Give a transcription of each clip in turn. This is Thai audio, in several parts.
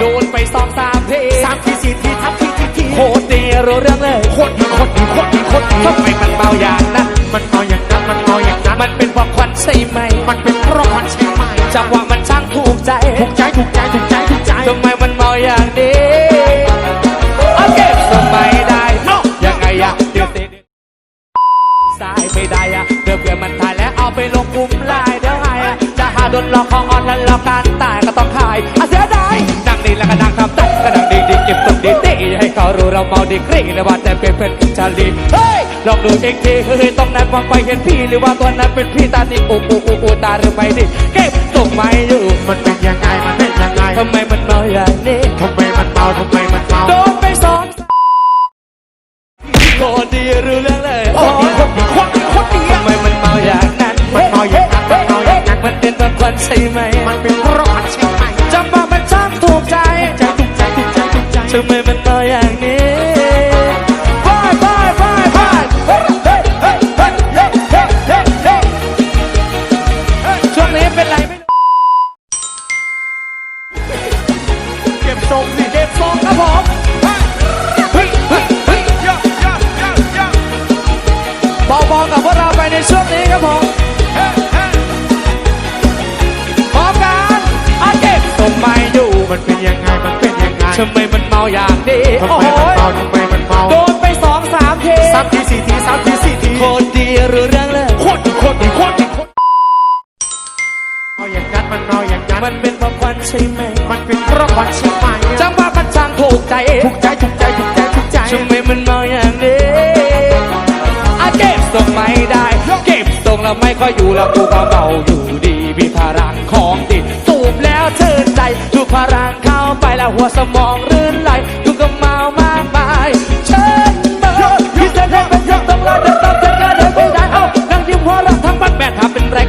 โดนไปสองสามทีสามทีสี่ทีทับทีทีทีโคตรดีรู้เรื่องเลยโคตรดีโคตรดีโคตรดีโคตรดีทำไมมันเบาอย่างนั้นมันเบาอย่างนั้นมันเบาอย่างนั้นมันเป็นเพราะควันใช่ไหม มันเป็นเพราะควันใช่ไหมจังหวะมันช่างถูกใจถูกใจถูกใจถูกใจถูกใจทำไมมันเบาอย่างนี้โอเคทำไมได้ยังไงอะเดี๋ยวติดสายไม่ได้อะเดี๋ยวเพื่อมันถ่ายแล้วเอาไปลงกลุ่มไลน์เดี๋ยวไงอะจะหาโดนหลอกคออ่อนแล้วหลอกการตายก็ต้องขายอาเสียดาย นั่งนี่แล้วก็นั่งทำตักก็นั่งดีดีๆเก็บตกดีดีๆให้เขารู้เราเมาดีกรีเลยว่าแต่เป็นเพื่อนชาลีเฮ้ยลองดูอีกทีเฮ้ยตรงนั้นมองไปเห็นพี่หรือว่าตัวนั้นเป็นพี่ตานี่โอ้โอ้โอ้โอ้ตาหรือไม่ดิเก็บส่งไม่อยู่มันเป็นยังไงมันเป็นยังไงทำไมมันเมาอย่างนี้ทำไมมันเมาทำไมมันเมาโดนไปสองโคตรดีรู้เรื่องเลยโอ้ยคนดีคนดีคนดีทำไมมันเมาอย่างนั้นมันเมาอย่างนั้นมันเมาอย่างนั้นมันเป็นตอนควันใช่ไหมมันเป็น ทำไมมันเมาอย่างนี้ไปไปไปไปช่วงนี้เป็นไรไม่รู้เก็บทรงสิเก็บทรงครับผมเฮ้ยเฮ้ยเฮ้ยเบาๆกับพวกเราไปในช่วงนี้ครับผมพร้อมกันอาเก็บทรงไม่อยู่มันเป็นยัง ทำไมมันเมาอย่างนี้ทำโอ้ไมโหมันเมาทำไมมันเมาโดนไปสองสามทีสามทีสี่ทีสามทีสี่ทีโคตรดีรู้เรื่องเลยโคตรดีโคตรดีโคตรดีโคตรเมาอย่างนั้นมันเมาอย่างนั้นมันเป็นเพราะควันใช่ไหมมันเป็นเพราะมันใช่ไหมจังว่ามันช่างถูกใจถูกใจถูกใจถูกใจถูกใจทำไมมันเมาอย่างนี้อาเก็บทรงไม่ได้ เก็บทรงแล้วไม่ค่อยอยู่แล้วกูก็เมาอยู่ดีมีพลังของดีสูบแล้วชื่นใจดูพลังเข้าไปแล้วหัวสมอง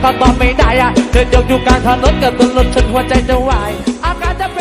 ก็ตอบไม่ได้อะเดินยกอยู่กลางถนนกับต้นรถชนหัวใจจะวายอาการจะเป็น